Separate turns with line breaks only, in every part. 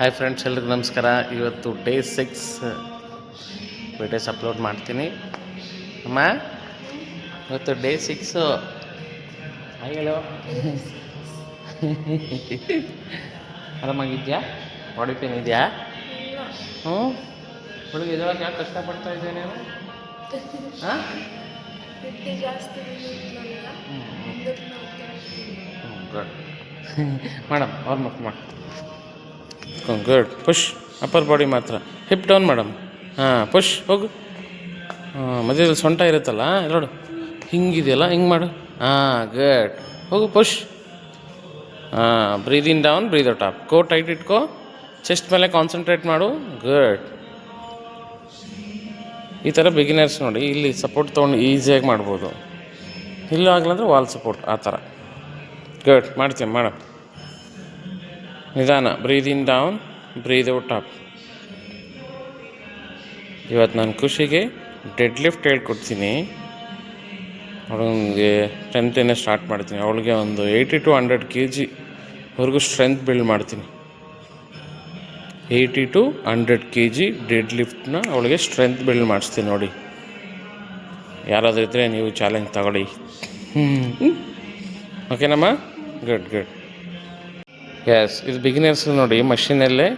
Hi friends ಎಲ್ರಿಗೂ ನಮಸ್ಕಾರ. ಇವತ್ತು ಡೇ ಸಿಕ್ಸ್ ವಿಡಿಯೋಸ್ ಅಪ್ಲೋಡ್ ಮಾಡ್ತೀನಿ. ಅಮ್ಮ ಇವತ್ತು ಡೇ ಸಿಕ್ಸು ಹಾಯ್ ಹೇಳೋ ಆರಾಮಾಗಿದ್ಯಾ? ಬಾಡಿ ಪೇನ್ ಇದೆಯಾ? ಹ್ಞೂ? ಹುಡುಗ ಇದ್ರೊಳಗೆ ಯಾಕೆ ಕಷ್ಟಪಡ್ತಾ ಇದ್ದೆ ನೀನು ಹಾಂ? ಗುಡ್ ಮೇಡಮ್ ಅವ್ರ ಮಕ್ಕಳು ಮಾಡಿ. ಗುಡ್ ಪುಷ್ ಅಪ್ಪರ್ ಬಾಡಿ ಮಾತ್ರ. ಹಿಪ್ ಡೌನ್ ಮೇಡಮ್ ಹಾಂ ಪುಷ್ ಹೋಗು. ಹಾಂ, ಮಧ್ಯದಲ್ಲಿ ಸೊಂಟ ಇರುತ್ತಲ್ಲ ನೋಡು. ಹಿಂಗಿದೆಯಲ್ಲ, ಹಿಂಗೆ ಮಾಡು. ಹಾಂ ಗುಡ್ ಹೋಗು ಪುಷ್ ಹಾಂ breathe in down breathe out up core tight ಇಟ್ಕೋ. ಚೆಸ್ಟ್ ಮೇಲೆ ಕಾನ್ಸಂಟ್ರೇಟ್ ಮಾಡು. ಗುಡ್ ಈ ಥರ ಬಿಗಿನರ್ಸ್ ನೋಡಿ, ಇಲ್ಲಿ ಸಪೋರ್ಟ್ ತೊಗೊಂಡು ಈಸಿಯಾಗಿ ಮಾಡ್ಬೋದು. ಇಲ್ಲೂ ಆಗಲಂದ್ರೆ ವಾಲ್ ಸಪೋರ್ಟ್ ಆ ಥರ ಗುಡ್ ಮಾಡ್ತೀನಿ ಮೇಡಮ್ ನಿಧಾನ. Breathe in down breathe out up ಇವತ್ತು ನಾನು ಖುಷಿಗೆ ಡೆಡ್ ಲಿಫ್ಟ್ ಹೇಳ್ಕೊಡ್ತೀನಿ. ಅವಳಿಗೆ ಟೆಂತೇನೆ ಸ್ಟಾರ್ಟ್ ಮಾಡ್ತೀನಿ. ಅವಳಿಗೆ ಒಂದು ಏಯ್ಟಿ ಟು ಹಂಡ್ರೆಡ್ ಕೆ ಜಿವರೆಗೂ ಸ್ಟ್ರೆಂತ್ ಬಿಲ್ಡ್ ಮಾಡ್ತೀನಿ. Eighty to hundred K G dead ಲಿಫ್ಟ್ನ ಅವಳಿಗೆ ಸ್ಟ್ರೆಂತ್ ಬಿಲ್ಡ್ ಮಾಡಿಸ್ತೀನಿ ನೋಡಿ. ಯಾರಾದರೂ ಇದ್ದರೆ ನೀವು ಚಾಲೆಂಜ್ ತಗೊಳ್ಳಿ. ಓಕೆನಮ್ಮ ಗುಡ್ ಗುಡ್ ಎಸ್ ಇದು ಬಿಗಿನರ್ಸ್ ನೋಡಿ ಮಷಿನಲ್ಲೇ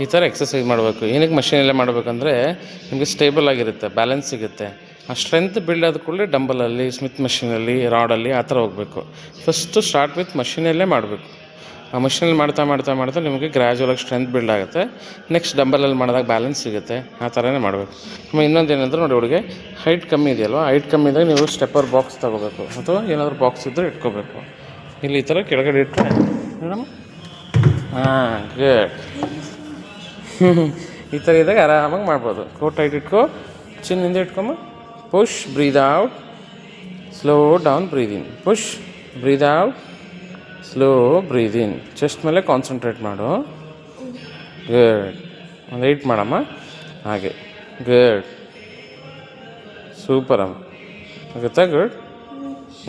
ಈ ಥರ ಎಕ್ಸಸೈಸ್ ಮಾಡಬೇಕು. ಏನಕ್ಕೆ ಮಷಿನಲ್ಲೇ ಮಾಡಬೇಕಂದ್ರೆ, ನಿಮಗೆ ಸ್ಟೇಬಲ್ ಆಗಿರುತ್ತೆ ಬ್ಯಾಲೆನ್ಸ್ ಸಿಗುತ್ತೆ. ಆ ಸ್ಟ್ರೆಂತ್ ಬಿಲ್ಡ್ ಆದ ಕೂಡಲೇ ಡಂಬಲಲ್ಲಿ ಸ್ಮಿತ್ ಮಷಿನಲ್ಲಿ ರಾಡಲ್ಲಿ ಆ ಥರ ಹೋಗಬೇಕು. ಫಸ್ಟು ಸ್ಟಾರ್ಟ್ ವಿತ್ ಮಷಿನಲ್ಲೇ ಮಾಡಬೇಕು. ಆ ಮಷಿನಲ್ಲಿ ಮಾಡ್ತಾ ಮಾಡ್ತಾ ಮಾಡ್ತಾ ನಿಮಗೆ ಗ್ರ್ಯಾಜುವಲಾಗಿ ಸ್ಟ್ರೆಂತ್ ಬಿಲ್ಡ್ ಆಗುತ್ತೆ. ನೆಕ್ಸ್ಟ್ ಡಂಬಲಲ್ಲಿ ಮಾಡಿದಾಗ ಬ್ಯಾಲೆನ್ಸ್ ಸಿಗುತ್ತೆ. ಆ ಥರನೇ ಮಾಡಬೇಕು. ಆಮೇಲೆ ಇನ್ನೊಂದು ಏನಂದ್ರೆ ನೋಡಿ ಹುಡುಗಿ ಹೈಟ್ ಕಮ್ಮಿ ಇದೆಯಲ್ವ? ಹೈಟ್ ಕಮ್ಮಿ ಇದ್ದಾಗ ನೀವು ಸ್ಟೆಪ್ಪರ್ ಬಾಕ್ಸ್ ತೊಗೋಬೇಕು. ಅಥವಾ ಏನಾದರೂ ಬಾಕ್ಸ್ ಇದ್ದರೆ ಇಟ್ಕೋಬೇಕು. ಇಲ್ಲಿ ಈ ಥರ ಕೆಳಗಡೆ ಇಟ್ಟರೆ ಮೇಡಮ್ ಹಾಂ ಗುಡ್ ಈ ಥರ ಇದ್ದಾಗ ಆರಾಮಾಗಿ ಮಾಡ್ಬೋದು. ಕೋಟ್ ಟೈಟ್ ಇಟ್ಕೋ ಚಿನ್ನಿಂದ ಇಟ್ಕೊಂಬ. Push breathe out slow down breathe in push breathe out slow breathe in chest ಮೇಲೆ ಕಾನ್ಸಂಟ್ರೇಟ್ ಮಾಡು. ಗುಡ್ ಒಂದು ಏಟ್ ಮಾಡಮ್ಮ. ಹಾಗೆ. ಗುಡ್ ಸೂಪರ್ ಅಮ್ಮ. ಆಗುತ್ತಾ? ಗುಡ್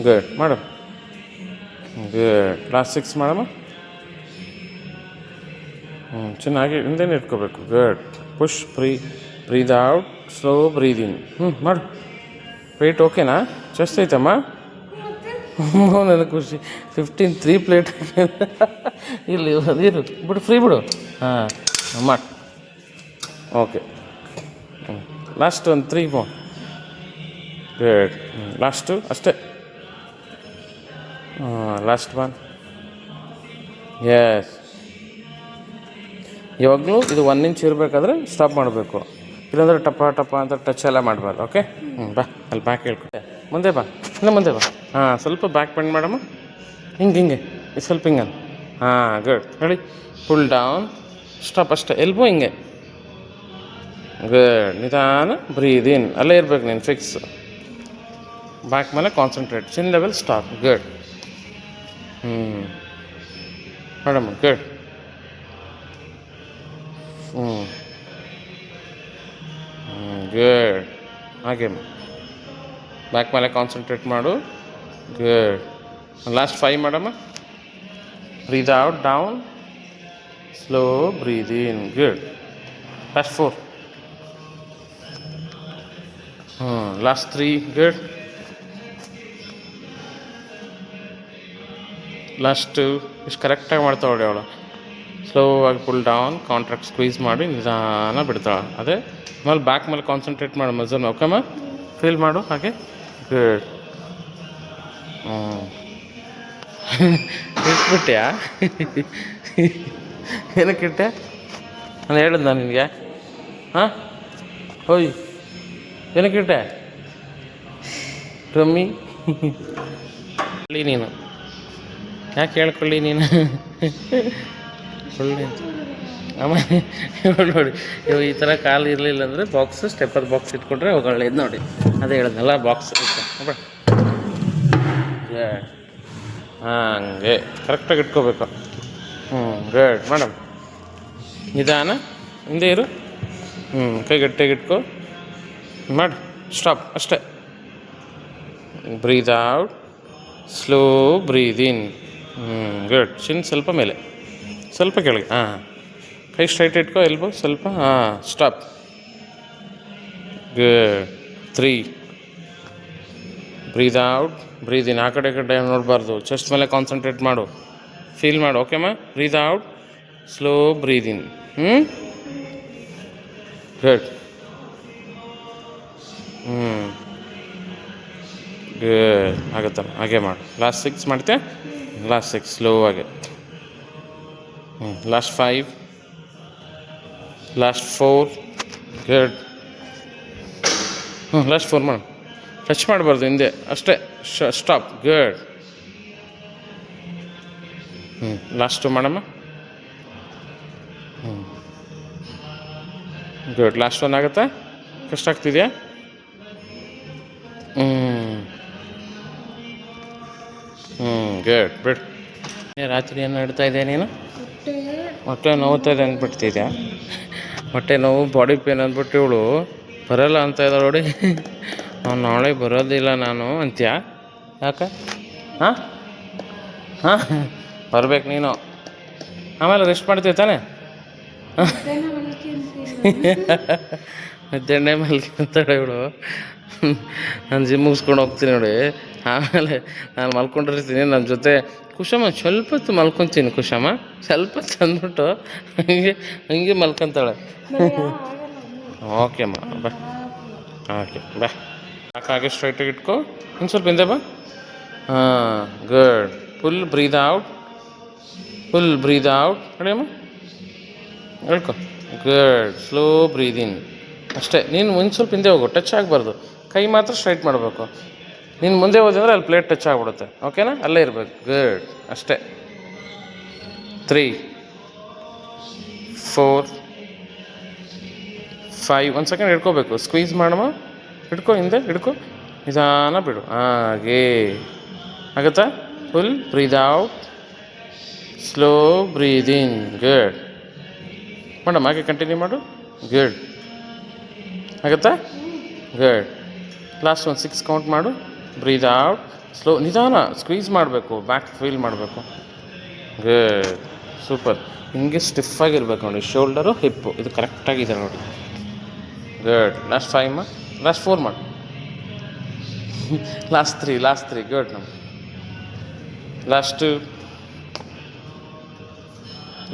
ಗುಡ್ ಮಾಡು. ಗುಡ್ ಲಾಸ್ಟ್ ಸಿಕ್ಸ್ ಮಾಡಮ್ಮ. ಚೆನ್ನಾಗಿ ಹಿಂದೆನೇ ಇಟ್ಕೋಬೇಕು. Good push breathe breathe out slow breathe in ಹ್ಞೂ, ಮಾಡು. ವೆಯ್ಟ್ ಓಕೆನಾ ಜಾಸ್ತಿ ಐತಮ್ಮ? ಹ್ಞೂ, ನನಗೆ ಖುಷಿ. ಫಿಫ್ಟೀನ್ ತ್ರೀ ಪ್ಲೇಟ್ ಇಲ್ಲಿ ಅದಿರು ಬಿಡು ಫ್ರೀ ಬಿಡು. ಹಾಂ ಮಾಡಿ. ಓಕೆ ಹ್ಞೂ ಲಾಸ್ಟ್ ಒಂದು ತ್ರೀ ಮೋ ಗುಡ್ ಲಾಸ್ಟು ಅಷ್ಟೇ. ಹಾಂ ಲಾಸ್ಟ್ ಒನ್ ಎಸ್ ಯಾವಾಗಲೂ ಇದು ಒನ್ ಇಂಚ್ ಇರಬೇಕಾದ್ರೆ ಸ್ಟಾಪ್ ಮಾಡಬೇಕು. ಇಲ್ಲಾಂದ್ರೆ ಟಪ ಟಪ ಅಂತ ಟಚ್ ಎಲ್ಲ ಮಾಡಬಾರ್ದು ಓಕೆ ಹ್ಞೂ ಬಾ, ಅಲ್ಲಿ ಬ್ಯಾಕ್ ಹೇಳ್ಕೊಟ್ಟೆ. ಮುಂದೆ ಬಾ ಇಲ್ಲ ಮುಂದೆ ಬಾ. ಹಾಂ, ಸ್ವಲ್ಪ ಬ್ಯಾಕ್ ಬೆಂಡ್ ಮಾಡಮ್ಮ. ಹಿಂಗೆ ಹಿಂಗೆ ಸ್ವಲ್ಪ ಹಿಂಗೆ ಹಾಂ ಗುಡ್ ಹೇಳಿ. ಫುಲ್ ಡೌನ್ ಸ್ಟಾಪ್ ಅಷ್ಟೇ. ಎಲ್ಬೋ ಹಿಂಗೆ. ಗುಡ್ ನಿಧಾನ ಬ್ರೀದ್ ಇನ್ ಅಲ್ಲೇ ಇರ್ಬೇಕು ನೀನು ಫಿಕ್ಸ್ ಬ್ಯಾಕ್ ಮೇಲೆ concentrate chin level stop good ಹ್ಞೂ ಮೇಡಮ್ ಗುಡ್ ಹ್ಞೂ ಗುಡ್ ಹಾಗೆ ಬ್ಯಾಕ್ ಮೇಲೆ ಕಾನ್ಸಂಟ್ರೇಟ್ ಮಾಡು. ಗುಡ್ ಲಾಸ್ಟ್ ಫೈವ್ ಮಾಡಮ್ಮ. Breathe out down slow breathe in good last four ಹ್ಞೂ ಲಾಸ್ಟ್ ತ್ರೀ ಗುಡ್ ಲಾಸ್ಟು ಇಷ್ಟು ಕರೆಕ್ಟಾಗಿ ಮಾಡ್ತಾವಳೆ ಅವಳು. ಸ್ಲೋ ಆಗಿ ಫುಲ್ ಡೌನ್ ಕಾಂಟ್ರಾಕ್ಟ್ ಸ್ಕ್ವೀಸ್ ಮಾಡಿ ನಿಧಾನ ಬಿಡ್ತಾಳೆ. ಅದೇ ಆಮೇಲೆ ಬ್ಯಾಕ್ ಮೇಲೆ ಕಾನ್ಸಂಟ್ರೇಟ್ ಮಾಡು ಮಜನ್ ಓಕೆಮ್ಮ ಫೀಲ್ ಮಾಡು, ಹಾಗೆ. ಗುಡ್ ಹ್ಞೂ ಇಟ್ಬಿಟ್ಯಾ? ಏನಕ್ಕೆ ಇಟ್ಟೆ? ನಾನು ಹೇಳಿದ್ ನಾನು ನಿನಗೆ? ಹಾಂ? ಹೋಯ್ ಏನಕ್ಕೆ ಇಟ್ಟೆ? ರಮ್ಮಿ? ನೀನು. ಯಾಕೆ ಹೇಳ್ಕೊಳ್ಳಿ ನೀನು? ಒಳ್ಳೆ ಆಮೇಲೆ ನೋಡಿ ಇವಾಗ ಈ ಥರ ಕಾಲು ಇರಲಿಲ್ಲ ಅಂದರೆ ಬಾಕ್ಸ್ ಸ್ಟೆಪ್ಪರ್ ಬಾಕ್ಸ್ ಇಟ್ಕೊಂಡ್ರೆ ಒಳ್ಳೆಯದು ನೋಡಿ, ಅದೇ ಹೇಳಿದ್ನಲ್ಲ ಬಾಕ್ಸ್ ಇರುತ್ತೆ. ಹಂಗೆ. ಕರೆಕ್ಟಾಗಿ ಇಟ್ಕೋಬೇಕು. ಹ್ಞೂ ಗುಡ್ ಮೇಡಮ್ ನಿಧಾನ. ಹಿಂದೆ ಇರು. ಹ್ಞೂ ಕೈ ಇಟ್ಕೊ ಇಟ್ಕೋ. ಮಾಡು. ಸ್ಟಾಪ್ ಅಷ್ಟೇ. Breathe out slow breathe in ಹ್ಞೂ ಗುಡ್ ಚಿನ್ ಸ್ವಲ್ಪ ಮೇಲೆ. ಸ್ವಲ್ಪ ಕೆಳಗೆ. ಹಾಂ. ಕೈ ಸ್ಟ್ರೈಟ್ ಇಟ್ಕೋ ಎಲ್ಬೋ ಸ್ವಲ್ಪ, ಹಾಂ stop three breathe out breathe in ಆ ಕಡೆ ಕಡೆ ನೋಡಬಾರ್ದು. ಚೆಸ್ಟ್ ಮೇಲೆ ಕಾನ್ಸಂಟ್ರೇಟ್ ಮಾಡು. ಫೀಲ್ ಮಾಡು ಓಕೆಮ್ಮ breathe out slow breathe in ಹ್ಞೂ ಗುಡ್ ಹ್ಞೂ ಆಗುತ್ತಲ್ಲ. ಹಾಗೆ ಮಾಡು. ಲಾಸ್ಟ್ ಸಿಕ್ಸ್ ಮಾಡ್ತೀಯ? ಲಾಸ್ಟ್ ಸಿಕ್ಸ್ ಸ್ಲೋ ಆಗಿ. ಹ್ಞೂ last five last four good ಹ್ಞೂ ಲಾಸ್ಟ್ ಫೋರ್ ಮೇಡಮ್ ಟಚ್ ಮಾಡಬಾರ್ದು, ಹಿಂದೆ. ಅಷ್ಟೇ. ಸ್ಟಾಪ್ ಗುಡ್ ಹ್ಞೂ ಲಾಸ್ಟು ಮಾಡಮ್ಮ ಹ್ಞೂ ಗುಡ್ ಲಾಸ್ಟ್ ಒನ್ ಆಗುತ್ತಾ? ಕಷ್ಟ ಆಗ್ತಿದೆಯಾ? ಹ್ಞೂ ಹ್ಞೂ ಗುಡ್ ಬಿಡ್. ರಾತ್ರಿ ಏನು ಇಡ್ತಾ ಇದೆಯಾ ನೀನು?
ಹೊಟ್ಟೆ
ನೋವು ನೋವ್ತಾ ಇದೆ ಅಂದ್ಬಿಡ್ತಿದ್ಯಾ ಹೊಟ್ಟೆ ನೋವು ಬಾಡಿ ಪೇನ್ ಅಂದ್ಬಿಟ್ಟು ಇವಳು ಬರಲ್ಲ ಅಂತ ಇದ್ದಾಳೆ ನೋಡಿ. ಅವ್ನು ನಾಳೆ ಬರೋದಿಲ್ಲ ನಾನು ಅಂತ್ಯಾ? ಯಾಕೆ? ಹಾಂ? ಹಾಂ? ಬರ್ಬೇಕು ನೀನು. ಆಮೇಲೆ ರೆಸ್ಟ್ ಮಾಡ್ತೀವಿ ತಾನೆ? ಮಧ್ಯಾಹ್ನ ಮಲ್ಕಿ ಅಂತಾಳೆ ಇವಳು. ನಾನು ಜಿಮ್ ಮುಗಿಸ್ಕೊಂಡು ಹೋಗ್ತೀನಿ ನೋಡಿ. ಆಮೇಲೆ ನಾನು ಮಲ್ಕೊಂಡಿರ್ತೀನಿ ನನ್ನ ಜೊತೆ. ಕುಶಮ್ಮ ಸ್ವಲ್ಪ ಹೊತ್ತು ಮಲ್ಕೊತೀನಿ ಕುಶಮ್ಮ ಸ್ವಲ್ಪ ಹೊತ್ತು ಅಂದ್ಬಿಟ್ಟು ಹಂಗೆ ಹಂಗೆ ಮಲ್ಕೊತಾಳೆ. ಓಕೆ ಅಮ್ಮ, ಬಾ. ಓಕೆ, ಬಾ. ಹಾಗೆ ಸ್ಟ್ರೈಟಾಗಿ ಇಟ್ಕೊ. ಇನ್ನು ಸ್ವಲ್ಪ ಹಿಂದೆ ಬಾ. ಹಾಂ good full breathe out full breathe out ನೋಡಿ ಅಮ್ಮ? ಹೇಳ್ಕೊ. ಗುಡ್ ಸ್ಲೋ ಬ್ರೀದಿನ್ ಅಷ್ಟೇ, ನೀನು ಒಂದು ಸ್ವಲ್ಪ ಹಿಂದೆ ಹೋಗು. ಟಚ್ ಆಗಬಾರ್ದು. ಕೈ ಮಾತ್ರ ಸ್ಟ್ರೈಟ್ ಮಾಡಬೇಕು. ನೀನು ಮುಂದೆ ಹೋದಂದ್ರೆ ಅಲ್ಲಿ ಪ್ಲೇಟ್ ಟಚ್ ಆಗಿಬಿಡುತ್ತೆ. ಓಕೆನಾ ಅಲ್ಲೇ ಇರಬೇಕು. ಗುಡ್ ಅಷ್ಟೇ. ತ್ರೀ ಫೋರ್ ಫೈವ್ ಒಂದು ಸೆಕೆಂಡ್ ಹಿಡ್ಕೋಬೇಕು. ಸ್ಕ್ವೀಸ್ ಮಾಡಮ್ಮ. ಹಿಡ್ಕೊ ಹಿಂದೆ, ಹಿಡ್ಕೊ. ನಿಧಾನ ಬಿಡು. ಹಾಗೆ. ಆಗುತ್ತಾ? Full breathe out slow breathing good madam, ಹಾಗೆ ಕಂಟಿನ್ಯೂ ಮಾಡು. ಗುಡ್ ಆಗುತ್ತಾ? ಗುಡ್ ಲಾಸ್ಟ್ ಒಂದು ಸಿಕ್ಸ್ ಕೌಂಟ್ ಮಾಡು. ಬ್ರೀದ್ ಔಟ್ ಸ್ಲೋ ನಿಧಾನ ಸ್ಕ್ವೀಸ್ ಮಾಡಬೇಕು ಬ್ಯಾಕ್ ಫೀಲ್ ಮಾಡಬೇಕು. ಗುಡ್ ಸೂಪರ್ ಹಿಂಗೆ ಸ್ಟಿಫ್ ಆಗಿರ್ಬೇಕು ನೋಡಿ ಶೋಲ್ಡರು ಹಿಪ್ಪು ಇದು ಕರೆಕ್ಟಾಗಿದೆ ನೋಡಿ. ಗುಡ್ ಲಾಸ್ಟ್ ಫೈವ್ ಮಾ ಲಾಸ್ಟ್ ಫೋರ್ ಮಾಡು. Last three last three good ನಮ್ಮ last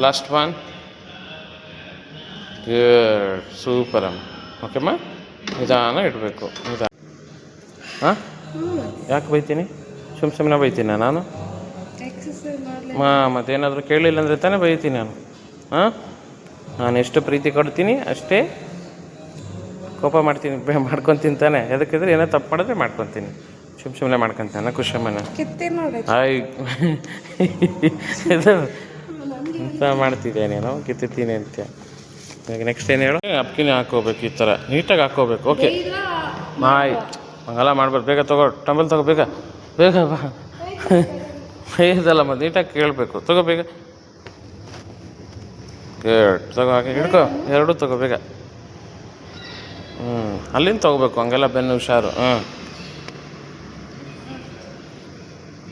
last one good super ಅಮ್ಮ. ಓಕೆಮ್ಮ ನಿಧಾನ ಇಡಬೇಕು. ನಿಧಾನ. ಹಾಂ? ಯಾಕೆ ಬೈತೀನಿ? ಸುಮ್ಮ ಸುಮ್ಮನೆ ಬೈತೀನಿ ನಾನು. ಹಾಂ ಮತ್ತೇನಾದರೂ ಕೇಳಿಲ್ಲ ಅಂದರೆ ತಾನೇ ಬೈತೀನಿ ನಾನು. ಹಾಂ ನಾನು ಎಷ್ಟು ಪ್ರೀತಿ ಕೊಡ್ತೀನಿ ಅಷ್ಟೇ ಕೋಪ ಮಾಡ್ತೀನಿ ಮಾಡ್ಕೊತೀನಿ ತಾನೆ. ಎದಕ್ಕಿದ್ರೆ ಏನೋ ತಪ್ಪು ಮಾಡಿದ್ರೆ ಮಾಡ್ಕೊತೀನಿ. ಸುಮ್ ಸುಮ್ಮನೆ ಮಾಡ್ಕೊತಾನೆ ಖುಷಮ್ಮನ ಆಯ್ ಇದು ಎಂತ ಮಾಡ್ತಿದ್ಯಾ ನೀನು? ಕಿತ್ತೀನಿ ಅಂತ ನೆಕ್ಸ್ಟ್ ಏನು ಹೇಳು? ಅಪ್ಕಿನ ಹಾಕೋಬೇಕು ಈ ಥರ. ನೀಟಾಗಿ ಹಾಕೋಬೇಕು ಓಕೆ ಆಯ್ ಹಂಗೆಲ್ಲ ಮಾಡ್ಬಾರ್ದು ಬೇಗ ತಗೋ, ಟಂಬಲ್ ತಗೋ, ಬೇಗ. ಬೇಗ ಬಾ. ಇದಲ್ಲ ಮತ್ತೆ ನೀಟಾಗಿ ಕೇಳಬೇಕು. ತಗೋ ಬೇಗ. ಗುಡ್ ತಗೋ, ಹಾಗೆ ಹಿಡ್ಕೋ. ಎರಡೂ ತಗೋ ಬೇಗ. ಹ್ಞೂ ಅಲ್ಲಿಂದ ತಗೋಬೇಕು. ಹಂಗೆಲ್ಲ ಬೆನ್ನು ಹುಷಾರು. ಹಾಂ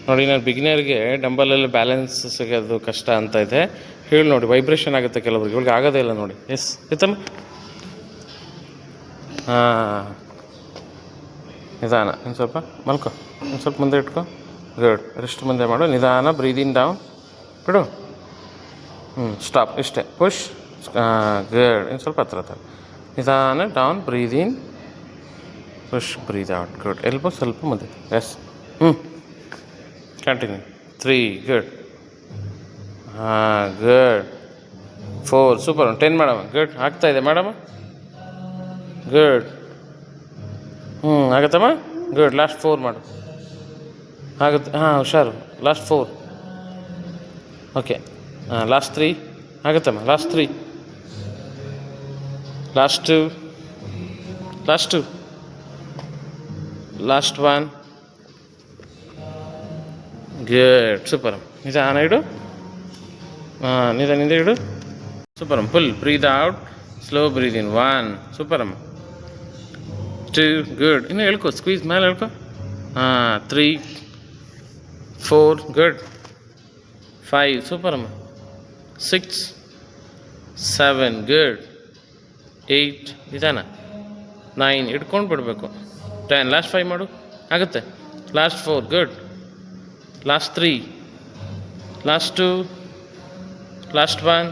ನೋಡಿ, ನಾನು ಬಿಗಿನರ್ಗೆ ಡಂಬಲಲ್ಲಿ ಬ್ಯಾಲೆನ್ಸ್ ಸಿಗೋದು ಕಷ್ಟ ಅಂತ ಇದೆ. ಹೇಳಿ ನೋಡಿ ವೈಬ್ರೇಷನ್ ಆಗುತ್ತೆ ಕೆಲವ್ರಿಗೆ. ಇವ್ರಿಗೆ ಆಗೋದೇ ಇಲ್ಲ ನೋಡಿ. ಎಸ್ ಇತ್ತಮ್ಮ ಹಾಂ. ನಿಧಾನ. ಇನ್ನು ಸ್ವಲ್ಪ ಮಲ್ಕೊ. ಇನ್ನು ಸ್ವಲ್ಪ ಮುಂದೆ ಇಟ್ಕೊ. ಗುಡ್ ರೆಸ್ಟ್ ಮುಂದೆ ಮಾಡು. ನಿಧಾನ ಬ್ರೀದಿನ್ ಡೌನ್ ಬಿಡು. ಹ್ಞೂ ಸ್ಟಾಪ್ ಇಷ್ಟೇ. ಪುಷ್ ಗುಡ್ ಇನ್ನು ಸ್ವಲ್ಪ ಹತ್ರ ಹತ್ರ ನಿಧಾನ down breathing push breathe out good elbow ಸ್ವಲ್ಪ ಮುಂದೆ ಎಸ್ ಹ್ಞೂ ಕಂಟಿನ್ಯೂ ತ್ರೀ ಗುಡ್ ಹಾಂ good four super ten madam good ಆಗ್ತಾಯಿದೆ ಮೇಡಮ್ ಗುಡ್ ಹ್ಞೂ ಆಗತ್ತಮ್ಮ ಗುಡ್ ಲಾಸ್ಟ್ ಫೋರ್ ಮಾಡು ಆಗುತ್ತೆ ಹಾಂ ಹುಷಾರು ಲಾಸ್ಟ್ ಫೋರ್ ಓಕೆ ಹಾಂ last three ಆಗುತ್ತಮ್ಮ last three last last last one good super ನಿಧಾನ ಇಡು ಹಾಂ ನಿಧಾನಿಂದ ಇಡು super full breathe out slow breathe in one super ಅಮ್ಮ ಟೂ ಗುಡ್ ಇನ್ನು ಹೇಳ್ಕೊ ಸ್ಕ್ವೀಸ್ ಮೇಲೆ ಹೇಳ್ಕೊ. ಹಾಂ three four good five super ಅಮ್ಮ. ಸಿಕ್ಸ್ ಸೆವೆನ್ ಗುಡ್ ಏಯ್ಟ್ ಇದಾನ ನೈನ್ ಇಟ್ಕೊಂಡು ಬಿಡಬೇಕು. ಟೆನ್ ಲಾಸ್ಟ್ ಫೈವ್ ಮಾಡು. ಆಗುತ್ತೆ. Last four good last three last two last one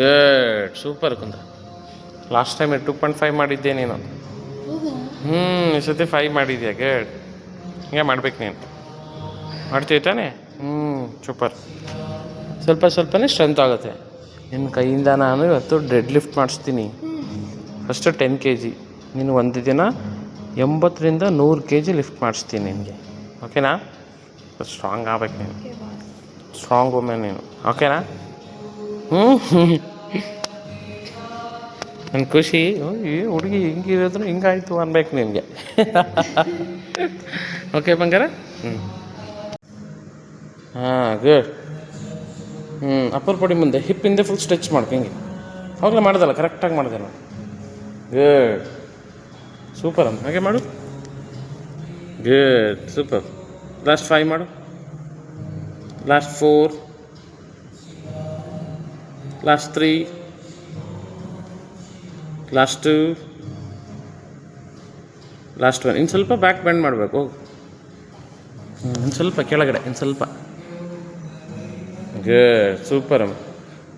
good super ಕುಂದ last time two point five ಮಾಡಿದ್ದೆ ನೀನು. ಹ್ಞೂ ಈ ಸತಿ ಫೈ ಮಾಡಿದ್ಯಾ ಗೇಡ್ ಹಿಂಗೆ ಮಾಡ್ಬೇಕು ನೀನು. ಮಾಡ್ತೀವಿ ತಾನೆ ಹ್ಞೂ ಸೂಪರ್ ಸ್ವಲ್ಪ ಸ್ವಲ್ಪನೇ ಸ್ಟ್ರೆಂತ್ ಆಗುತ್ತೆ. ನಿನ್ನ ಕೈಯಿಂದ ನಾನು ಇವತ್ತು ಡೆಡ್ ಲಿಫ್ಟ್ ಮಾಡಿಸ್ತೀನಿ. ಫಸ್ಟು ಟೆನ್ ಕೆ ಜಿ ನೀನು ಒಂದು ದಿನ ಎಂಬತ್ತರಿಂದ ನೂರು ಕೆ ಜಿ ಲಿಫ್ಟ್ ಮಾಡಿಸ್ತೀನಿ ನಿನಗೆ. ಓಕೆನಾ ಸ್ಟ್ರಾಂಗ್ ಆಗ್ಬೇಕು ನೀನು. ಸ್ಟ್ರಾಂಗ್ ವುಮೆನ್ ನೀನು. ಓಕೆನಾ ಹ್ಞೂ ನನ್ನ ಖುಷಿ ಈ ಹುಡುಗಿ ಹಿಂಗಿರೋದ್ರು ಹಿಂಗಾಯ್ತು ಅನ್ಬೇಕು ನಿಮಗೆ ಓಕೆ ಬಂಗಾರ? ಹ್ಞೂ ಹಾಂ ಗುಡ್ ಹ್ಞೂ ಅಪ್ಪರ್ ಪಡಿ ಮುಂದೆ ಹಿಪ್ ಹಿಂದೆ ಫುಲ್ ಸ್ಟ್ರೆಚ್ ಮಾಡ್ಕೊ, ಹಿಂಗೆ. ಅವಾಗಲೇ ಮಾಡ್ದಲ್ಲ ಕರೆಕ್ಟಾಗಿ ಮಾಡಿದೆ ನಾನು ಗುಡ್ ಸೂಪರ್ ಅಮ್ಮ. ಹಾಗೆ ಮಾಡು. ಗುಡ್ ಸೂಪರ್ ಲಾಸ್ಟ್ ಫೈವ್ ಮಾಡು. Last four last three last last one ಇನ್ನು ಸ್ವಲ್ಪ ಬ್ಯಾಕ್ ಬ್ಯಾಂಡ್ ಮಾಡಬೇಕು ಹೋಗು. ಇನ್ನು ಸ್ವಲ್ಪ ಕೆಳಗಡೆ ಇನ್ನು ಸ್ವಲ್ಪ. ಗಡ್ ಸೂಪರ್ ಅಮ್ಮ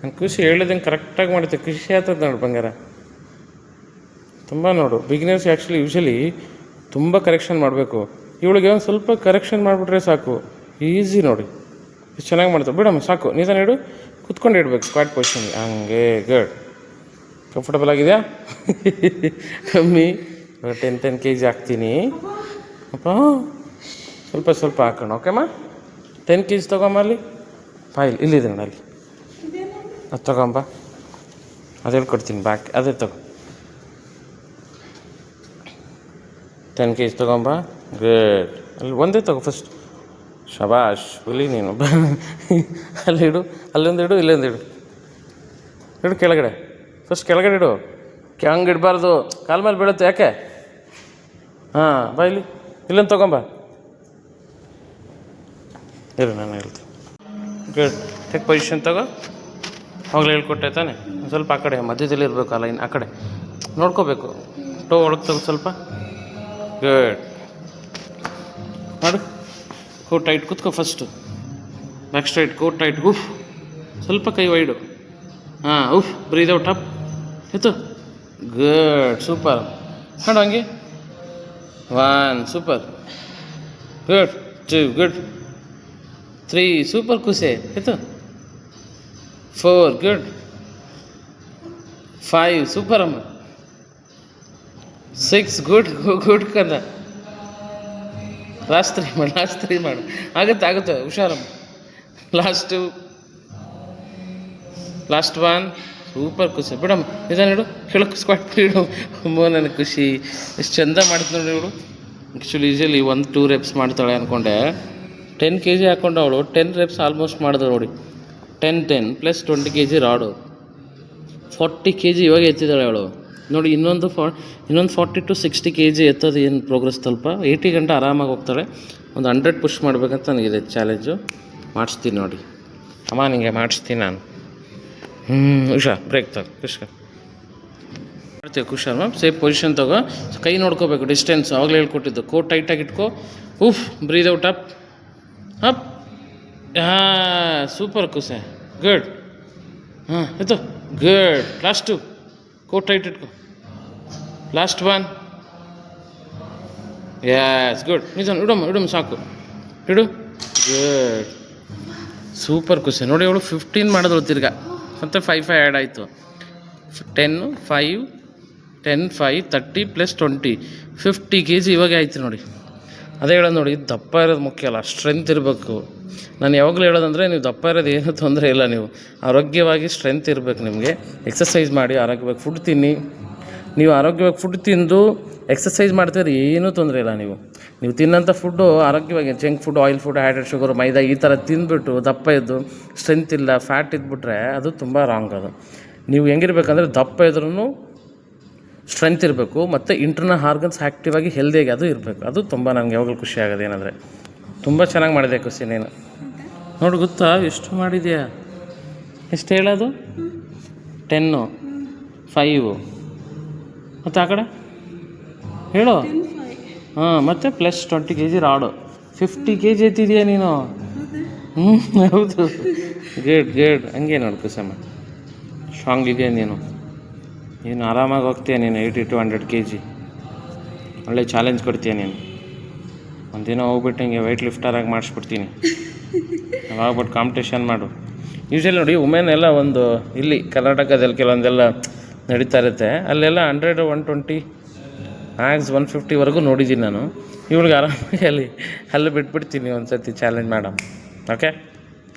ನಂಗೆ ಖುಷಿ ಹೇಳಿದಂಗೆ ಕರೆಕ್ಟಾಗಿ ಮಾಡುತ್ತೆ ಖುಷಿ ಆಗ್ತದೆ ನೋಡು ಬಂಗಾರ. ತುಂಬ ನೋಡು ಬಿಗಿನರ್ಸ್ ಆ್ಯಕ್ಚುಲಿ ಯೂಶಲಿ ತುಂಬ ಕರೆಕ್ಷನ್ ಮಾಡಬೇಕು. ಇವಳಿಗೆ ಒಂದು ಸ್ವಲ್ಪ ಕರೆಕ್ಷನ್ ಮಾಡಿಬಿಟ್ರೆ ಸಾಕು. ಈಸಿ ನೋಡಿ. ಚೆನ್ನಾಗಿ ಮಾಡ್ತಾರೆ ಬಿಡಮ್ಮ ಸಾಕು. ನಿಧಾನ ಇಡು ಕುತ್ಕೊಂಡು ಇಡ್ಬೇಕು ಸ್ಕ್ವಾಟ್ ಪೊಸಿಷನ್ಗೆ ಹಂಗೆ ಗುಡ್ ಕಂಫರ್ಟಬಲ್ ಆಗಿದೆಯಾ? ಕಮ್ಮಿ ಟೆನ್ ಟೆನ್ ಕೆ ಜಿ ಹಾಕ್ತೀನಿ. ಅಪ್ಪ, ಸ್ವಲ್ಪ ಸ್ವಲ್ಪ ಹಾಕೋಣ ಓಕೆಮ್ಮ ಟೆನ್ ಕೆ ಜಿ ತೊಗೊಂಬ ಅಲ್ಲಿ. ಫೈಲ್ ಇಲ್ಲಿದೆ ನೋಡಿ, ಅಲ್ಲಿ. ಅದು ತಗೊಂಬ. ಅದು ಹೇಳ್ಕೊಡ್ತೀನಿ ಬ್ಯಾಕ್ ಅದೇ ತಗೋ. ಟೆನ್ ಕೆ ಜಿ ತೊಗೊಂಬ. ಗುಡ್ ಅಲ್ಲಿ ಒಂದೇ ತಗೋ ಫಸ್ಟ್ ಶಬಾಷ್, ಹುಲಿ ನೀನು. ಅಲ್ಲಿ ಇಡು. ಅಲ್ಲೊಂದು ಇಡು, ಇಲ್ಲೊಂದು ಇಡು. ಇಡು ಕೆಳಗಡೆ. ಫಸ್ಟ್ ಕೆಳಗಡೆ ಇಡು. ಕೆ- ಹಂಗೆ ಇಡಬಾರ್ದು. ಕಾಲ ಮೇಲೆ ಬೀಳುತ್ತೆ, ಯಾಕೆ? ಹಾಂ, ಬಾ ಇಲ್ಲಿ. ಇಲ್ಲೊಂದು ತೊಗೊಂಬ. ಇರು, ನಾನು ಹೇಳ್ತೀನಿ. ಗುಡ್ ಟೆಕ್ ಪೊಸಿಷನ್ ತಗೋ. ಅವಾಗಲೇ ಹೇಳ್ಕೊಟ್ಟೆ ತಾನೆ. ಸ್ವಲ್ಪ ಆ ಕಡೆ, ಮಧ್ಯದಲ್ಲಿ ಇರಬೇಕು ಇನ್ನು ಆ ಕಡೆ. ನೋಡ್ಕೋಬೇಕು. ಟೋ ಒಳಗೆ ತಗೋ ಸ್ವಲ್ಪ. ಗುಡ್ ಮಾಡು. ಕೋ ಟೈಟ್ ಕೂತ್ಕೋ first back straight core tight ಉಫ್ ಸ್ವಲ್ಪ ಕೈ ವೈಡು ಹಾಂ ಉಫ್ ಬ್ರೀದ್ ಔಟ್ ಅಪ್ ಎತ್ತು ಗುಡ್ ಸೂಪರ್ ಮಾಡು ಹಂಗೆ. One super good two good three super ಖುಷಿ. ಎತ್ತು ಫೋರ್ ಗುಡ್ ಫೈವ್ ಸೂಪರ್ ಅಮ್ಮ. ಸಿಕ್ಸ್ ಗುಡ್ ಗುಡ್ ಕದ. ಲಾಸ್ಟ್ ತ್ರೀ ಮಾಡು ಲಾಸ್ಟ್ ತ್ರೀ ಮಾಡು. ಆಗುತ್ತೆ ಆಗುತ್ತೆ, ಹುಷಾರಮ್ಮ. ಲಾಸ್ಟು ಲಾಸ್ಟ್ ಒನ್ ಸೂಪರ್ ಖುಷಿ. ಬಿಡಮ್ಮ ಇದ ನೋಡು ಕೆಳಕ್ಕೆ ಸ್ಕ್ವಾಟ್ ಇಡು. ಅಮ್ಮೋ ನನಗೆ ಖುಷಿ. ಎಷ್ಟು ಚಂದ ಮಾಡ್ತೀನಿ ನೋಡಿ ಇವಳು. ಆ್ಯಕ್ಚುಲಿ ಈಸಿಲಿ ಒಂದು ಟೂ ರೆಪ್ಸ್ ಮಾಡ್ತಾಳೆ ಅಂದ್ಕೊಂಡೆ ಟೆನ್ ಕೆ ಜಿ ಹಾಕೊಂಡು ಅವಳು. ಟೆನ್ ರೆಪ್ಸ್ ಆಲ್ಮೋಸ್ಟ್ ಮಾಡಿದ್ರು ನೋಡಿ. Ten ten plus twenty K G rod. Forty K G ಇವಾಗ ಎತ್ತಿದ್ದಾಳೆ ಅವಳು. ನೋಡಿ, ಇನ್ನೊಂದು ಫಾ, ಇನ್ನೊಂದು forty to sixty K G ಎತ್ತೋದು ಏನು ಪ್ರೋಗ್ರೆಸ್ ಸ್ವಲ್ಪ ಏಯ್ಟಿ ಗಂಟೆ ಆರಾಮಾಗಿ ಹೋಗ್ತಾಳೆ. ಒಂದು ಹಂಡ್ರೆಡ್ ಪುಷ್ ಮಾಡಬೇಕಂತ ನನಗಿದೆ ಚಾಲೆಂಜು ಮಾಡಿಸ್ತೀನಿ ನೋಡಿ. ಅಮ್ಮ, ನಿಂಗೆ ಮಾಡಿಸ್ತೀನಿ ನಾನು. ಹ್ಞೂ ಹುಷಾ ಬ್ರೇಕ್ ತಗೋ ಮಾಡ್ತೀವಿ ಕುಶಾರ್ ಮ್ಯಾಮ್ ಸೇಫ್ ಪೊಸಿಷನ್ ತಗೋ. ಕೈ ನೋಡ್ಕೋಬೇಕು ಡಿಸ್ಟೆನ್ಸ್ ಆವಾಗಲೇ ಹೇಳ್ಕೊಟ್ಟಿದ್ದು ಕೋಟ್ ಟೈಟಾಗಿ ಇಟ್ಕೋ. ಉಫ್ breathe out up up super ಕುಸೆ. Good ಹಾಂ ಆಯಿತು ಗುಡ್ ಲಾಸ್ಟು ಕೋಟ್ ಟೈಟ್ ಇಟ್ಕೋ. ಲಾಸ್ಟ್ ಒನ್ ಯಸ್ ಗುಡ್ ನಿಜನ್ ಇಡಮ್ಮ ಇಡಮ್ಮ, ಸಾಕು. ಇಡು. ಗುಡ್ ಸೂಪರ್ ಖುಷಿ ನೋಡಿ ಅವಳು ಫಿಫ್ಟೀನ್ ಮಾಡಿದ್ರು ತಿರ್ಗಾ. ಮತ್ತೆ ಫೈವ್ ಫೈ ಆ್ಯಡ್ ಆಯಿತು. Ten five ten five thirty plus twenty fifty K G ಇವಾಗೇ ಆಯ್ತು ನೋಡಿ. ಅದೇ ಹೇಳೋದು ನೋಡಿ, ದಪ್ಪ ಇರೋದು ಮುಖ್ಯ ಅಲ್ಲ ಸ್ಟ್ರೆಂತ್ ಇರಬೇಕು. ನಾನು ಯಾವಾಗಲೂ ಹೇಳೋದಂದರೆ ನೀವು ದಪ್ಪ ಇರೋದು ಏನೂ ತೊಂದರೆ ಇಲ್ಲ ನೀವು. ಆರೋಗ್ಯವಾಗಿ ಸ್ಟ್ರೆಂತ್ ಇರಬೇಕು ನಿಮಗೆ. ಎಕ್ಸಸೈಸ್ ಮಾಡಿ, ಆರೋಗ್ಯವಾಗಿ ಫುಡ್ ತಿನ್ನಿ. ನೀವು ಆರೋಗ್ಯವಾಗಿ ಫುಡ್ ತಿಂದು ಎಕ್ಸಸೈಸ್ ಮಾಡ್ತಿದ್ರೆ ಏನೂ ತೊಂದರೆ ಇಲ್ಲ ನೀವು. ನೀವು ತಿನ್ನೋಂಥ ಫುಡ್ಡು ಆರೋಗ್ಯವಾಗಿ junk food oil food added sugar maida ಈ ಥರ ತಿಂದುಬಿಟ್ಟು ದಪ್ಪ ಇದ್ದು ಸ್ಟ್ರೆಂತ್ ಇಲ್ಲ ಫ್ಯಾಟ್ ಇದ್ಬಿಟ್ರೆ ಅದು ತುಂಬ ರಾಂಗ್ ಅದು. ನೀವು ಹೆಂಗಿರ್ಬೇಕಂದ್ರೆ ದಪ್ಪ ಇದ್ರೂ ಸ್ಟ್ರೆಂತ್ ಇರಬೇಕು ಮತ್ತು ಇಂಟರ್ನಲ್ ಆರ್ಗನ್ಸ್ ಆ್ಯಕ್ಟಿವ್ ಆಗಿ ಹೆಲ್ದಿಯಾಗಿ ಅದು ಇರಬೇಕು. ಅದು ತುಂಬ ನನಗೆ ಯಾವಾಗಲೂ ಖುಷಿ ಆಗೋದು ಏನಂದರೆ. ತುಂಬ ಚೆನ್ನಾಗಿ ಮಾಡಿದೆ ಖುಷಿ ನೀನು. ನೋಡು ಗೊತ್ತಾ, ಎಷ್ಟು ಮಾಡಿದೆಯಾ? ಎಷ್ಟು ಹೇಳೋದು? ಟೆನ್ನು ಫೈವು ಮತ್ತು ಆ ಕಡೆ? ಹೇಳು. ಹಾಂ, ಮತ್ತು plus twenty K G rod. Fifty K G ಎತ್ತಿದೆಯಾ ನೀನು? ಹ್ಞೂ ಹೌದು. ಗೇಡ್ ಗೇಡ್. ಹಂಗೆ ನೋಡು ಕುಸಮ್ಮ ಸ್ಟ್ರಾಂಗ್ ಇದೆಯಾ ನೀನು? ನೀನು ಆರಾಮಾಗಿ ಹೋಗ್ತೀಯ ನೀನು eighty two hundred K G ಒಳ್ಳೆ ಚಾಲೆಂಜ್ ಕೊಡ್ತೀಯ ನೀನು? ಒಂದಿನ ಹೋಗ್ಬಿಟ್ಟು ಹಿಂಗೆ ವೆಯ್ಟ್ ಲಿಫ್ಟರಾಗಿ ಮಾಡಿಸ್ಬಿಡ್ತೀನಿ. ಅವಾಗ್ಬಿಟ್ಟು ಕಾಂಪಿಟೇಷನ್ ಮಾಡು. ಯೂಶಲಿ ನೋಡಿ ವುಮೆನ್ ಎಲ್ಲ ಒಂದು, ಇಲ್ಲಿ ಕರ್ನಾಟಕದಲ್ಲಿ ಕೆಲವೊಂದೆಲ್ಲ ನಡೀತಾ ಇರುತ್ತೆ. ಅಲ್ಲೆಲ್ಲ hundred one twenty max one ಫಿಫ್ಟಿವರೆಗೂ ನೋಡಿದ್ದೀನಿ ನಾನು. ಇವಳಿಗೆ ಆರಾಮಾಗಿ ಅಲ್ಲಿ ಅಲ್ಲಿ ಬಿಟ್ಬಿಡ್ತೀನಿ ಒಂದು ಸರ್ತಿ ಚಾಲೆಂಜ್ ಮಾಡಮ್ ಓಕೆ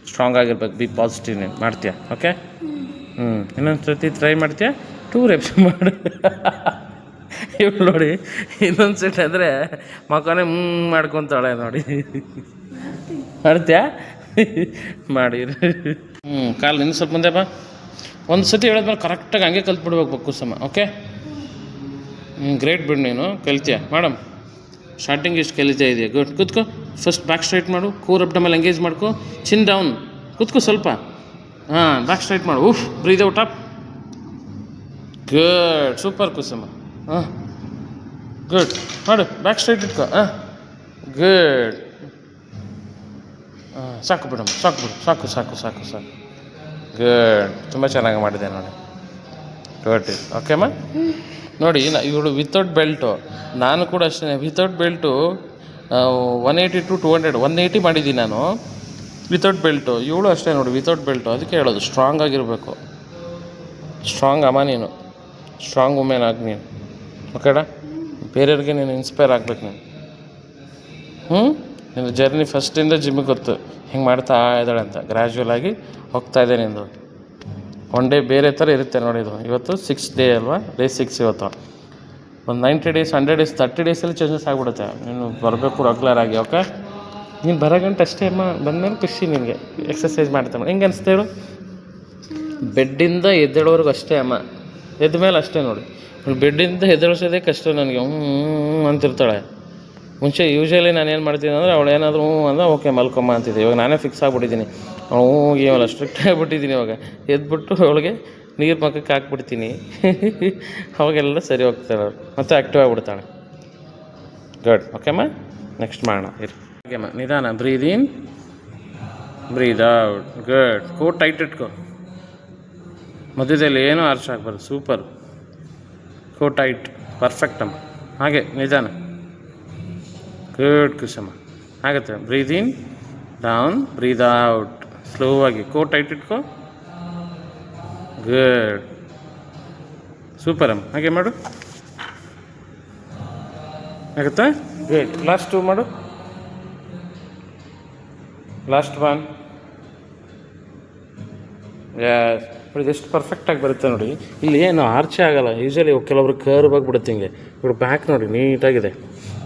ಸ್ಟ್ರಾಂಗ್ ಆಗಿರ್ಬೇಕು ಬಿ ಪಾಸಿಟಿವ್ ನೀನು. ಮಾಡ್ತೀಯಾ? ಓಕೆ ಹ್ಞೂ ಇನ್ನೊಂದು ಸರ್ತಿ ಟ್ರೈ ಮಾಡ್ತೀಯ? ಟೂ ರೆಪ್ಸ್ ಮಾಡು. ಇವಳು ನೋಡಿ, ಇನ್ನೊಂದು ಸೆಟ್ ಅಂದರೆ ಮಕ್ಕನೇ ಹ್ಞೂ ಮಾಡ್ಕೊತಾಳೆ ನೋಡಿ. ಮಾಡ್ತೀಯಾ? ಮಾಡಿ. ಹ್ಞೂ ಕಾಲು ನಿನ್ನ ಸ್ವಲ್ಪ ಮುಂದೆ ಬಾ. ಒಂದು ಸತಿ ಹೇಳಿದ್ಮೇಲೆ ಕರೆಕ್ಟಾಗಿ ಹಂಗೆ ಕಲ್ತ್ಬಿಡ್ಬೇಕು ಸಮ ಓಕೆ ಗ್ರೇಟ್ ಬಿಡು ನೀನು, ಕಲಿತೀಯ? ಮೇಡಮ್ ಸ್ಟಾರ್ಟಿಂಗ್ ಇಷ್ಟು ಕಲಿತಾ ಇದೆಯಾ? ಗುಡ್ ಕೂತ್ಕೋ. ಫಸ್ಟ್ ಬ್ಯಾಕ್ ಸ್ಟ್ರೈಟ್ ಮಾಡು. ಕೂರ್ ಅಪ್ ಎಂಗೇಜ್ ಮಾಡ್ಕೋ. ಚಿನ್ ಡೌನ್ ಕೂತ್ಕೋ ಸ್ವಲ್ಪ. ಹಾಂ ಬ್ಯಾಕ್ ಸ್ಟ್ರೈಟ್ ಮಾಡು. ಉಫ್ breathe out up good super Kusuma. ಹಾಂ. ಗುಡ್ ಮಾಡು. ಬ್ಯಾಕ್ ಸ್ಟ್ರೈಟ್ ಇಟ್ಕೋ. ಹಾಂ. ಗುಡ್ ಹಾಂ, ಸಾಕು ಬಿಡಮ್ಮ. ಸಾಕು ಬಿಡು. ಸಾಕು ಸಾಕು ಸಾಕು ಸಾಕು. ಗುಡ್ ತುಂಬ ಚೆನ್ನಾಗಿ ಮಾಡಿದೆ ನೋಡಿ. ಗುಡ್ ಓಕೆಮ್ಮ ನೋಡಿ, ನ ಇವಳು ವಿತೌಟ್ ಬೆಲ್ಟು ನಾನು ಕೂಡ ಅಷ್ಟೇ without belt one eighty to two hundred one eighty ಮಾಡಿದ್ದೀನಿ ನಾನು. ವಿತೌಟ್ ಬೆಲ್ಟು ಇವಳು ಅಷ್ಟೇ ನೋಡಿ ವಿತೌಟ್ ಬೆಲ್ಟು ಅದಕ್ಕೆ ಹೇಳೋದು ಸ್ಟ್ರಾಂಗ್ ಆಗಿರಬೇಕು. ಸ್ಟ್ರಾಂಗ್ ಅಮ್ಮ ನೀನು. ಸ್ಟ್ರಾಂಗ್ ವುಮೆನ್ ಆಗಿ ನೀನು. ಓಕೆಡಾ ಬೇರೆಯವ್ರಿಗೆ ನೀನು ಇನ್ಸ್ಪೈರ್ ಆಗ್ಬೇಕು ನೀನು. ಹ್ಞೂ ನಿನ್ನ ಜರ್ನಿ ಫಸ್ಟಿಂದ ಜಿಮ್ಮಿಗೆ ಗೊತ್ತು. ಹಿಂಗೆ ಮಾಡ್ತಾ ಇದ್ದಾಳೆ ಅಂತ. ಗ್ರ್ಯಾಜುವಲ್ ಆಗಿ ಹೋಗ್ತಾ ಇದೆ ನಿಂದು. ಒನ್ ಡೇ ಬೇರೆ ಥರ ಇರುತ್ತೆ ನೋಡಿ ಇದು. ಇವತ್ತು ಸಿಕ್ಸ್ ಡೇ ಅಲ್ವಾ? ಡೇ ಸಿಕ್ಸ್ ಇವತ್ತು. ಒಂದು ninety days hundred days thirty ಡೇಸಲ್ಲಿ ಚೇಂಜಸ್ ಆಗಿಬಿಡುತ್ತೆ. ನೀನು ಬರಬೇಕು ರೆಗ್ಯುಲರ್ ಆಗಿ ಓಕೆ ನೀನು ಬರೋ ಗಂಟೆ ಅಷ್ಟೇ ಅಮ್ಮ. ಬಂದಮೇಲೆ ಖುಷಿ ನಿನಗೆ. ಎಕ್ಸಸೈಸ್ ಮಾಡ್ತಾನೆ. ಹೆಂಗೆ ಅನಿಸ್ತಾ ಹೇಳು ಬೆಡ್ಡಿಂದ ಎದ್ದೇಳೋವರೆಗೂ ಅಷ್ಟೇ ಅಮ್ಮ. ಎದ್ದ ಮೇಲೆ ಅಷ್ಟೇ ನೋಡಿ. ಬೆಡ್ಡಿಂದ ಎದ್ದೇಳಿಸೋದೇ ಕಷ್ಟ ನನಗೆ. ಹ್ಞೂ ಅಂತಿರ್ತಾಳೆ. ಮುಂಚೆ ಯೂಶ್ವಲಿ ನಾನು ಏನು ಮಾಡ್ತೀನಿ ಅಂದರೆ ಅವಳು ಏನಾದರೂ ಹ್ಞೂ ಅಂದರೆ ಓಕೆ ಮಲ್ಕೊಮ್ಮ ಅಂತಿದ್ದೆ. ಇವಾಗ ನಾನೇ ಫಿಕ್ಸ್ ಆಗಿಬಿಟ್ಟಿದ್ದೀನಿ. ಹ್ಞೂ ಇವಾಗ ಸ್ಟ್ರಿಕ್ಟ್ ಆಗಿಬಿಟ್ಟಿದ್ದೀನಿ ಇವಾಗ. ಎದ್ಬಿಟ್ಟು ಅವಳಿಗೆ ನೀರು ಮಕ್ಕಕ್ಕೆ ಹಾಕ್ಬಿಡ್ತೀನಿ. ಅವಾಗೆಲ್ಲ ಸರಿ ಹೋಗ್ತಾಳೆ ಅವ್ರು ಮತ್ತೆ ಆ್ಯಕ್ಟಿವ್ ಆಗಿಬಿಡ್ತಾಳೆ. ಗುಡ್ ಓಕೆಮ್ಮ ನೆಕ್ಸ್ಟ್ ಮಾಡೋಣ. ಇರಿ. ಓಕೆಮ್ಮ ನಿಧಾನ. Breathe in breathe out good core tight ಇಟ್ಕೋ. ಮಧ್ಯದಲ್ಲಿ ಏನೂ ಆರ್ಚ್ ಆಗಬಾರ್ದು. ಸೂಪರ್ ಕೋ ಟೈಟ್ ಪರ್ಫೆಕ್ಟ್ ಅಮ್ಮ. ಹಾಗೆ, ನಿಧಾನ. ಗುಡ್ ಕುಸುಮ ಆಗುತ್ತೆ breathe in down breathe out slow ಆಗಿ ಕೋ ಟೈಟ್ ಇಟ್ಕೋ. ಗುಡ್ ಸೂಪರ್ ಅಮ್ಮ. ಹಾಗೆ ಮಾಡು. ಆಗುತ್ತಾ? ಗುಡ್ ಲಾಸ್ಟ್ ಟು ಮಾಡು. ಲಾಸ್ಟ್ ಒನ್ ಯಸ್ ನೋಡಿ ಎಷ್ಟು ಪರ್ಫೆಕ್ಟಾಗಿ ಬರುತ್ತೆ ನೋಡಿ. ಇಲ್ಲಿ ಏನು ಆರ್ಚೆ ಆಗಲ್ಲ. ಯೂಶಲಿ ಕೆಲವರು ಕರ್ವ್ ಆಗಿಬಿಡುತ್ತೆ ಹಿಂಗೆ. ಇವ್ರು ಬ್ಯಾಕ್ ನೋಡಿ ನೀಟಾಗಿದೆ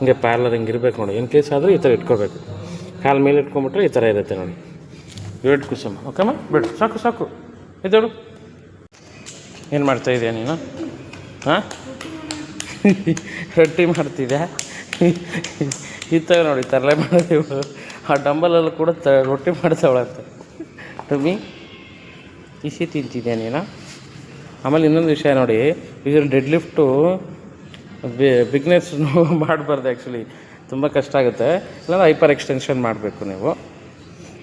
ಹಿಂಗೆ ಪ್ಯಾರ್ಲರ್ ಹಿಂಗೆ ಇರಬೇಕು ನೋಡಿ. ಇನ್ ಕೇಸ್ ಆದರೆ ಈ ಥರ ಇಟ್ಕೋಬೇಕು. ಕಾಲು ಮೇಲೆ ಇಟ್ಕೊಂಬಿಟ್ರೆ ಈ ಥರ ಇರುತ್ತೆ ನೋಡಿ. ಎರಡು ಕುಸುಮ. ಓಕೆಮ್ಮ ಬಿಡು ಸಾಕು ಸಾಕು. ಇದ್ದೋಡು ಏನು ಮಾಡ್ತಾ ಇದೆಯಾ ನೀನು? ಹಾಂ? ರೊಟ್ಟಿ ಮಾಡ್ತಿದ್ಯಾ? ಈ ಥರ ನೋಡಿ ತರಲೆ ಮಾಡಿದೆ ಆ ಡಂಬಲಲ್ಲೂ ಕೂಡ ತ ರೊಟ್ಟಿ ಮಾಡ್ತಾವಳಂತೆ ಟುಮಿ ಇಸಿ ತಿಂತಿದ್ಯಾ ನೀನು? ಆಮೇಲೆ ಇನ್ನೊಂದು ವಿಷಯ ನೋಡಿ ಇದ್ರ ಡೆಡ್ ಲಿಫ್ಟು ಬಿಗ್ನೆಸ್ ಮಾಡಬಾರ್ದು ಆ್ಯಕ್ಚುಲಿ ತುಂಬ ಕಷ್ಟ ಆಗುತ್ತೆ. ಇಲ್ಲಾಂದ್ರೆ ಹೈಪರ್ ಎಕ್ಸ್ಟೆನ್ಷನ್ ಮಾಡಬೇಕು ನೀವು.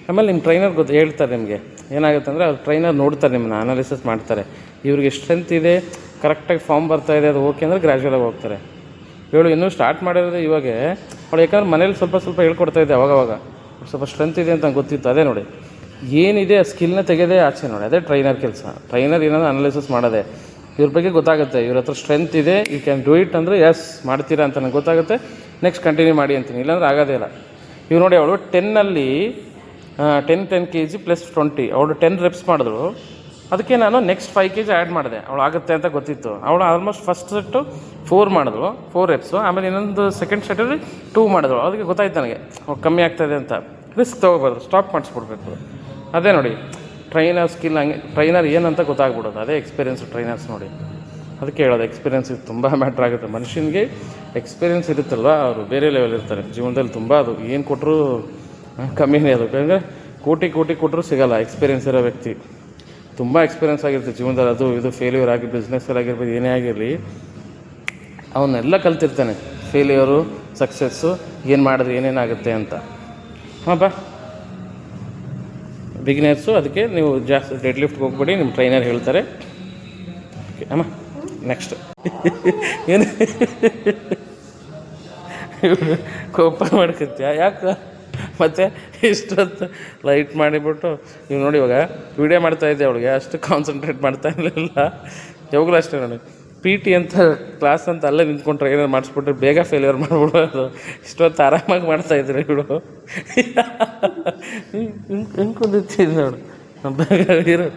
ಆಮೇಲೆ ನಿಮ್ಮ ಟ್ರೈನರ್ ಗೊತ್ತು ಹೇಳ್ತಾರೆ ನಿಮಗೆ, ಏನಾಗುತ್ತೆ ಅಂದರೆ ಅವ್ರು ಟ್ರೈನರ್ ನೋಡ್ತಾರೆ ನಿಮ್ಮನ್ನ ಅನಾಲಿಸಿಸ್ ಮಾಡ್ತಾರೆ. ಇವ್ರಿಗೆ ಸ್ಟ್ರೆಂತ್ ಇದೆ ಕರೆಕ್ಟಾಗಿ ಫಾರ್ಮ್ ಬರ್ತಾ ಇದೆ, ಅದು ಓಕೆ ಅಂದರೆ ಗ್ರ್ಯಾಜುವಲಾಗಿ ಹೋಗ್ತಾರೆ. ಹೇಳು, ಇನ್ನೂ ಸ್ಟಾರ್ಟ್ ಮಾಡಿರೋದು ಇವಾಗ, ಅವಳು ಯಾಕಂದ್ರೆ ಮನೇಲಿ ಸ್ವಲ್ಪ ಸ್ವಲ್ಪ ಹೇಳ್ಕೊಡ್ತಾ ಇದ್ದೆ ಅವಾಗವಾಗ ಸ್ವಲ್ಪ ಸ್ಟ್ರೆಂತ್ ಇದೆ ಅಂತ ಗೊತ್ತಿತ್ತು, ಅದೇ ನೋಡಿ. ಏನಿದೆ ಆ ಸ್ಕಿಲ್ನ ತೆಗೆದೇ ಆಚೆ ನೋಡಿ, ಅದೇ ಟ್ರೈನರ್ ಕೆಲಸ. ಟ್ರೈನರ್ ಏನಾದರೂ ಅನಾಲಿಸಿಸ್ ಮಾಡೋದೆ ಇವ್ರ ಬಗ್ಗೆ ಗೊತ್ತಾಗುತ್ತೆ. ಇವ್ರ ಹತ್ರ ಸ್ಟ್ರೆಂತ್ ಇದೆ ಯು ಕ್ಯಾನ್ ಡೂ ಇಟ್ ಅಂದರೆ ಎಸ್ ಮಾಡ್ತೀರಾ ಅಂತ ನನಗೆ ಗೊತ್ತಾಗುತ್ತೆ. ನೆಕ್ಸ್ಟ್ ಕಂಟಿನ್ಯೂ ಮಾಡಿ ಅಂತೀನಿ. ಇಲ್ಲಾಂದ್ರೆ ಆಗೋದೇ ಇಲ್ಲ. ಇವ್ರು ನೋಡಿ ಅವಳು ಟೆನ್ನಲ್ಲಿ ten ten K G plus twenty ಅವಳು ಟೆನ್ ರೆಪ್ಸ್ ಮಾಡಿದ್ರು ಅದಕ್ಕೆ ನಾನು next five K G add ಮಾಡಿದೆ. ಅವಳು ಆಗುತ್ತೆ ಅಂತ ಗೊತ್ತಿತ್ತು. ಅವಳು ಆಲ್ಮೋಸ್ಟ್ ಫಸ್ಟ್ ಸೆಟ್ಟು ಫೋರ್ ಮಾಡಿದ್ರು ಫೋರ್ ರೆಪ್ಸು ಆಮೇಲೆ ಇನ್ನೊಂದು ಸೆಕೆಂಡ್ ಸೆಟ್ಟಲ್ಲಿ ಟೂ ಮಾಡಿದ್ರು ಅದಕ್ಕೆ ಗೊತ್ತಾಯ್ತು ನನಗೆ. ಕಮ್ಮಿ ಆಗ್ತಾಯಿದೆ ಅಂತ. ರಿಸ್ಕ್ ತೊಗೋಬಾರ್ದು. ಸ್ಟಾಪ್ ಮಾಡಿಸ್ಬಿಡ್ಬೇಕು. ಅದೇ ನೋಡಿ. ಟ್ರೈನರ್ ಸ್ಕಿಲ್ ಹಂಗೆ, ಟ್ರೈನರ್ ಏನಂತ ಗೊತ್ತಾಗ್ಬಿಡೋದು. ಅದೇ ಎಕ್ಸ್ಪೀರಿಯನ್ಸ್ ಟ್ರೈನರ್ಸ್ ನೋಡಿ. ಅದಕ್ಕೆ ಹೇಳೋದು ಎಕ್ಸ್ಪೀರಿಯನ್ಸ್ ಇದು ತುಂಬ ಮ್ಯಾಟ್ರ್ ಆಗುತ್ತೆ. ಮನುಷ್ಯನಿಗೆ ಎಕ್ಸ್ಪೀರಿಯನ್ಸ್ ಇರುತ್ತಲ್ವ? ಅವರು ಬೇರೆ ಲೆವೆಲ್ ಇರ್ತಾರೆ. ಜೀವನದಲ್ಲಿ ತುಂಬ ಅದು, ಏನು ಕೊಟ್ಟರು ಕಮ್ಮಿನೇ ಅದು. ಯಾಕಂದರೆ ಕೋಟಿ ಕೋಟಿ ಕೊಟ್ಟರು ಸಿಗಲ್ಲ. ಎಕ್ಸ್ಪೀರಿಯನ್ಸ್ ಇರೋ ವ್ಯಕ್ತಿ. ತುಂಬ ಎಕ್ಸ್ಪೀರಿಯನ್ಸ್ ಆಗಿರುತ್ತೆ ಜೀವನದಲ್ಲಿ. ಅದು, ಇದು ಫೇಲ್ಯೂರ್ ಆಗಿ ಬಿಸ್ನೆಸ್ಸಲ್ಲಿ ಆಗಿರ್ಬೋದು, ಏನೇ ಆಗಿರಲಿ, ಅವನ್ನೆಲ್ಲ ಕಲ್ತಿರ್ತಾನೆ. ಫೇಲ್ಯೂರು ಸಕ್ಸಸ್ಸು ಏನು ಮಾಡಿದ್ರೆ ಏನೇನಾಗುತ್ತೆ ಅಂತ. ಹಾಂ, ಬಾ. ಬಿಗಿನರ್ಸು ಅದಕ್ಕೆ ನೀವು ಜಾಸ್ತಿ ಡೆಡ್ ಲಿಫ್ಟ್ಗೆ ಹೋಗ್ಬೇಡಿ, ನಿಮ್ಮ ಟ್ರೈನರ್ ಹೇಳ್ತಾರೆ. ಓಕೆ ಅಮ್ಮ ನೆಕ್ಸ್ಟ್ ಏನು? ಕೋಪ ಮಾಡ್ಕೊತೀಯ? ಯಾಕೆ? ಮತ್ತೆ ಇಷ್ಟೊತ್ತು ಲೈಟ್ ಮಾಡಿಬಿಟ್ಟು, ನೀವು ನೋಡಿ ಇವಾಗ ವಿಡಿಯೋ ಮಾಡ್ತಾ ಇದ್ದೆ ಅವಳಿಗೆ, ಅಷ್ಟು ಕಾನ್ಸಂಟ್ರೇಟ್ ಮಾಡ್ತಾ ಇರಲಿಲ್ಲ. ಯಾವಾಗಲೂ ಅಷ್ಟೇ ನೋಡಿ ಪಿ ಟಿ ಅಂತ ಕ್ಲಾಸ್ ಅಂತ ಅಲ್ಲೇ ನಿಂತ್ಕೊಂಡ್ರೆ ಏನಾರು ಮಾಡಿಸ್ಬಿಟ್ರೆ ಬೇಗ ಫೇಲ್ಯೂರ್ ಮಾಡ್ಬಿಡೋದು. ಇಷ್ಟೊತ್ತು ಆರಾಮಾಗಿ ಮಾಡ್ತಾ ಇದ್ರೆ ಇವಳು ಹಿಂಗೆ ಕುಂದಿರ್ತೀನಿ ನೋಡು. ಬೇಗ ಇರು.